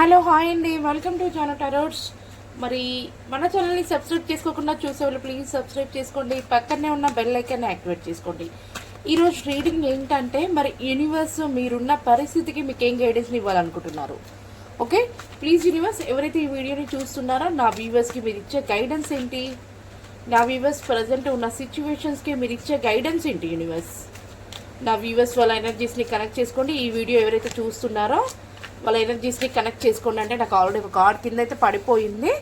Hello hi అండి. Welcome to జానో టరోడ్స్ మరి మన ఛానల్ని సబ్స్క్రైబ్ చేసుకోకుండా చూసేవాళ్ళు ప్లీజ్ సబ్స్క్రైబ్ చేసుకోండి. పక్కనే ఉన్న బెల్ ఐకాన్ని యాక్టివేట్ చేసుకోండి. ఈరోజు రీడింగ్ ఏంటంటే మరి యూనివర్స్ మీరున్న పరిస్థితికి మీకు ఏం గైడెన్స్ని ఇవ్వాలనుకుంటున్నారు? ఓకే ప్లీజ్ యూనివర్స్ ఎవరైతే ఈ వీడియోని చూస్తున్నారో నా వ్యూవర్స్కి మీరు ఇచ్చే గైడెన్స్ ఏంటి? నా వ్యూవర్స్ ప్రజెంట్ ఉన్న సిచ్యువేషన్స్కి మీరు ఇచ్చే గైడెన్స్ ఏంటి యూనివర్స్ నా వ్యూవర్స్ వాళ్ళ ఎనర్జీస్ని కనెక్ట్ చేసుకోండి. ఈ వీడియో ఎవరైతే చూస్తున్నారో వాళ్ళ ఎనర్జీస్ని కనెక్ట్ చేసుకోండి అంటే నాకు ఆల్రెడీ ఒక కార్డ్ కింద అయితే పడిపోయింది.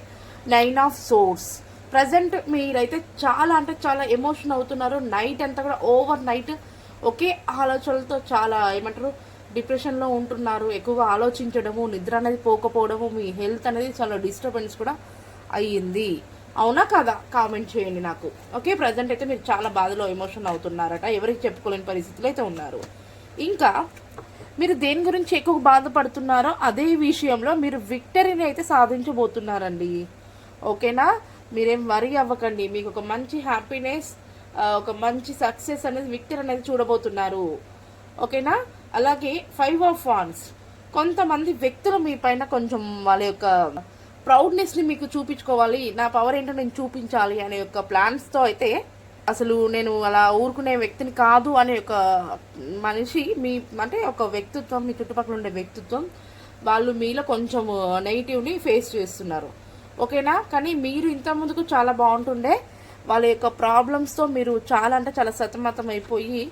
నైన్ ఆఫ్ సోర్స్ ప్రజెంట్ మీరైతే చాలా అంటే చాలా ఎమోషన్ అవుతున్నారు. నైట్ అంతా కూడా ఓవర్ నైట్ ఒకే ఆలోచనలతో చాలా ఏమంటారు? డిప్రెషన్లో ఉంటున్నారు. ఎక్కువగా ఆలోచించడము నిద్ర అనేది పోకపోవడము మీ హెల్త్ అనేది చాలా డిస్టర్బెన్స్ కూడా అయ్యింది. అవునా కదా? కామెంట్ చేయండి నాకు. ఓకే ప్రజెంట్ అయితే మీరు చాలా బాధలో ఎమోషన్ అవుతున్నారట. ఎవరికి చెప్పుకోలేని పరిస్థితులు అయితే ఉన్నారు. ఇంకా మీరు దేని గురించి ఎక్కువ బాధపడుతున్నారో అదే విషయంలో మీరు విక్టరీని అయితే సాధించబోతున్నారండి. ఓకేనా? మీరేం వరి అవ్వకండి. మీకు ఒక మంచి హ్యాపీనెస్ ఒక మంచి సక్సెస్ అనేది విక్టరీ అనేది చూడబోతున్నారు. ఓకేనా? అలాగే ఫైవ్ ఆఫ్ వాన్స్. కొంతమంది వ్యక్తులు మీ పైన కొంచెం వాళ్ళ యొక్క ప్రౌడ్నెస్ని మీకు చూపించుకోవాలి. నా పవర్ ఏంటో నేను చూపించాలి అనే యొక్క ప్లాన్స్తో అయితే అసలు నేను అలా ఊరుకునే వ్యక్తిని కాదు అనే ఒక మనిషి మీ అంటే ఒక వ్యక్తిత్వం మీ చుట్టుపక్కల ఉండే వ్యక్తిత్వం వాళ్ళు మీలో కొంచెం నెగిటివ్ని ఫేస్ చేస్తున్నారు. ఓకేనా? కానీ మీరు ఇంత ముందుకు చాలా బాగుంటుండే. వాళ్ళ యొక్క ప్రాబ్లమ్స్తో మీరు చాలా అంటే చాలా సతమతం అయిపోయి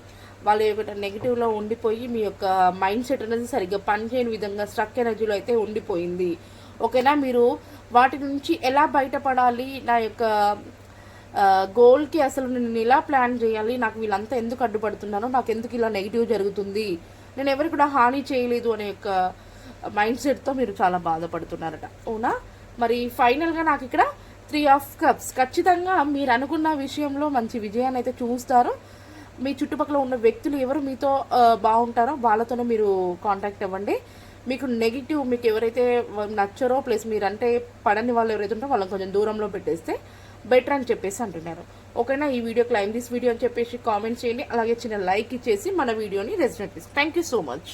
వాళ్ళ యొక్క నెగిటివ్లో ఉండిపోయి మీ యొక్క మైండ్ సెట్ అనేది సరిగ్గా పనిచేయని విధంగా స్ట్రక్ ఎనర్జీలో అయితే ఉండిపోయింది. ఓకేనా? మీరు వాటి నుంచి ఎలా బయటపడాలి? నా యొక్క గోల్కి అసలు నేను ఇలా ప్లాన్ చేయాలి? నాకు వీళ్ళంతా ఎందుకు అడ్డుపడుతున్నారో? నాకు ఎందుకు ఇలా నెగిటివ్ జరుగుతుంది? నేను ఎవరికి కూడా హాని చేయలేదు అనే యొక్క మైండ్ సెట్తో మీరు చాలా బాధపడుతున్నారట. అవునా? మరి ఫైనల్గా నాకు ఇక్కడ త్రీ ఆఫ్ కప్స్ ఖచ్చితంగా మీరు అనుకున్న విషయంలో మంచి విజయాన్ని అయితే చూస్తారు. మీ చుట్టుపక్కల ఉన్న వ్యక్తులు ఎవరు మీతో బాగుంటారో వాళ్ళతోనే మీరు కాంటాక్ట్ అవ్వండి. మీకు నెగిటివ్ మీకు ఎవరైతే నచ్చరో ప్లస్ మీరంటే పడని వాళ్ళు ఎవరైతే ఉంటారో వాళ్ళని కొంచెం దూరంలో పెట్టేస్తే బెటర్ అని చెప్పేసి అంటున్నారు. ఓకేనా? ఈ వీడియో క్లైమ్ దిస్ వీడియో అని చెప్పేసి కామెంట్ చేయండి. అలాగే చిన్న లైక్ ఇచ్చేసి మన వీడియోని రెసిడెంట్ థ్యాంక్ యూ సో మచ్